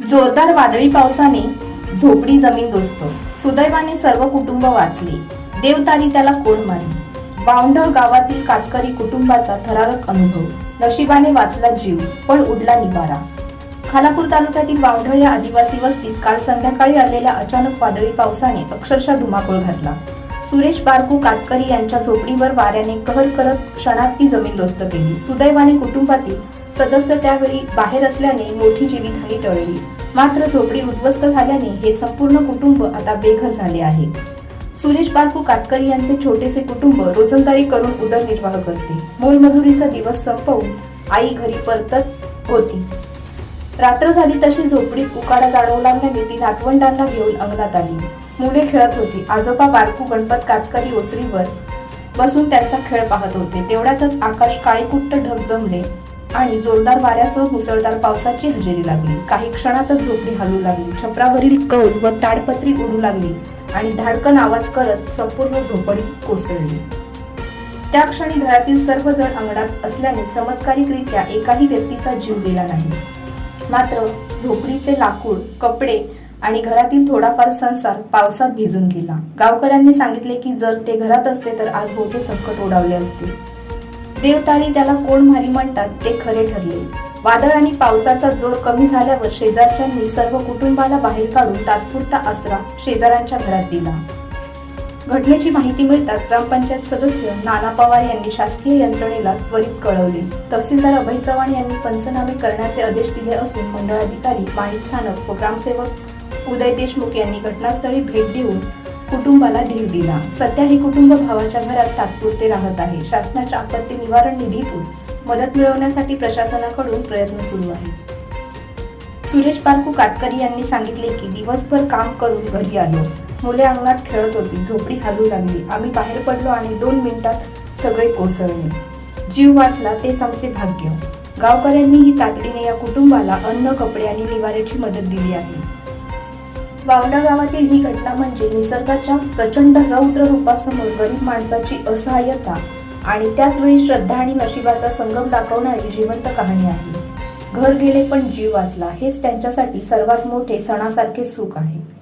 जोरदार वादळी पावसाने झोपडी जमीन दोस्त सुदैवाने सर्व कुटुंब वाचले. देवतारी त्याला कोण मारी बावंढळ गावातील काटकरी कुटुंबाचा थरारक अनुभव. नशिबाने वाचला जीव पण उडला निवारा. खालापूर तालुक्यातील बावंढळ या आदिवासी वस्तीत काल संध्याकाळी आलेल्या अचानक वादळी पावसाने अक्षरशः धुमाकूळ घातला. सुरेश बारकू कातकरी यांच्या झोपडीवर वाऱ्याने कहर करत क्षणात ती जमीनदोस्त केली. सुदैवाने कुटुंबातील सदस्य त्यावेळी बाहेर असल्याने मोठी जीवितहानी टळली. मात्र झोपडी उद्ध्वस्त झाल्याने हे संपूर्ण कुटुंब आता बेघर झाले आहे. सुरेश बारकू काटकरी यांचे छोटेसे कुटुंब रोजंदारी करून उदरनिर्वाह करते. मोलमजुरीचा दिवस संपवून आई घरी परतत होती. रात्र झाली तशी झोपडीत उकाडा जाणवू लागल्याने ती नातवंडांना घेऊन अंगणात आली. मुले खेळत होती. आजोबा बारकू गणपत कातकरी ओसरीवर बसून त्यांचा खेळ पाहत होते. तेवढ्यातच आकाश काळीकुट्ट ढग जमले. आणि जोरदार वाऱ्यासह मुसळधार पावसाची हजेरी लागली. काही क्षणातच झोपडी हलू लागली. छपरावरील कौल व ताडपत्री उडू लागली आणि धाडकन आवाज करत संपूर्ण झोपडी कोसळली. त्या क्षणी घरातील सर्वजण अंगणात असल्याने चमत्कारिकरित्या एकाही व्यक्तीचा जीव गेला नाही. मात्र झोपडीचे लाकूड कपडे आणि घरातील थोडाफार संसार पावसात भिजून गेला. गावकऱ्यांनी सांगितले की जर ते घरात असते तर आज मोठे संकट ओढावले असते. देवतारी त्याला कोण मारी म्हणतात ते खरे ठरले. वादळ आणि पावसाचा जोर कमी झाल्यावर शेजारच्यांनी सर्व कुटुंबाला बाहेर काढून तात्पुरता आसरा शेजाऱ्यांच्या घरात दिला. घटनेची माहिती मिळताच ग्रामपंचायत सदस्य नाना पवार यांनी शासकीय यंत्रणेला त्वरित कळवले. तहसीलदार अभय चव्हाण यांनी पंचनामे करण्याचे आदेश दिले असून मंडळ अधिकारी माणिक सानप व ग्रामसेवक उदय देशमुख यांनी घटनास्थळी भेट देऊन कुटुंबाला धीर दिला. सध्या हे कुटुंब भावाच्या घरात तात्पुरते राहत आहे. शासनाच्या आपत्ती निवारण निधीतून मदत मिळवण्यासाठी प्रशासनाकडून प्रयत्न सुरू आहेत. सुरेश बारकू काटकरी यांनी सांगितले की दिवसभर काम करून घरी आलो. मुले अंगणात खेळत होती. झोपडी हालू लागली. आम्ही बाहेर पडलो आणि दोन मिनिटात सगळे कोसळले. जीव वाचला. तेच आमचे भाग्य. गावकऱ्यांनीही तातडीने या कुटुंबाला अन्न कपडे आणि निवाऱ्याची मदत दिली आहे. वावंडा गावातील ही घटना म्हणजे निसर्गाच्या प्रचंड रौद्र रूपासमोर गरीब माणसाची असहाय्यता आणि त्याचवेळी श्रद्धा आणि नशिबाचा संगम दाखवणारी जिवंत कहाणी आहे. घर गेले पण जीव वाचला हेच त्यांच्यासाठी सर्वात मोठे सणासारखे सुख आहे.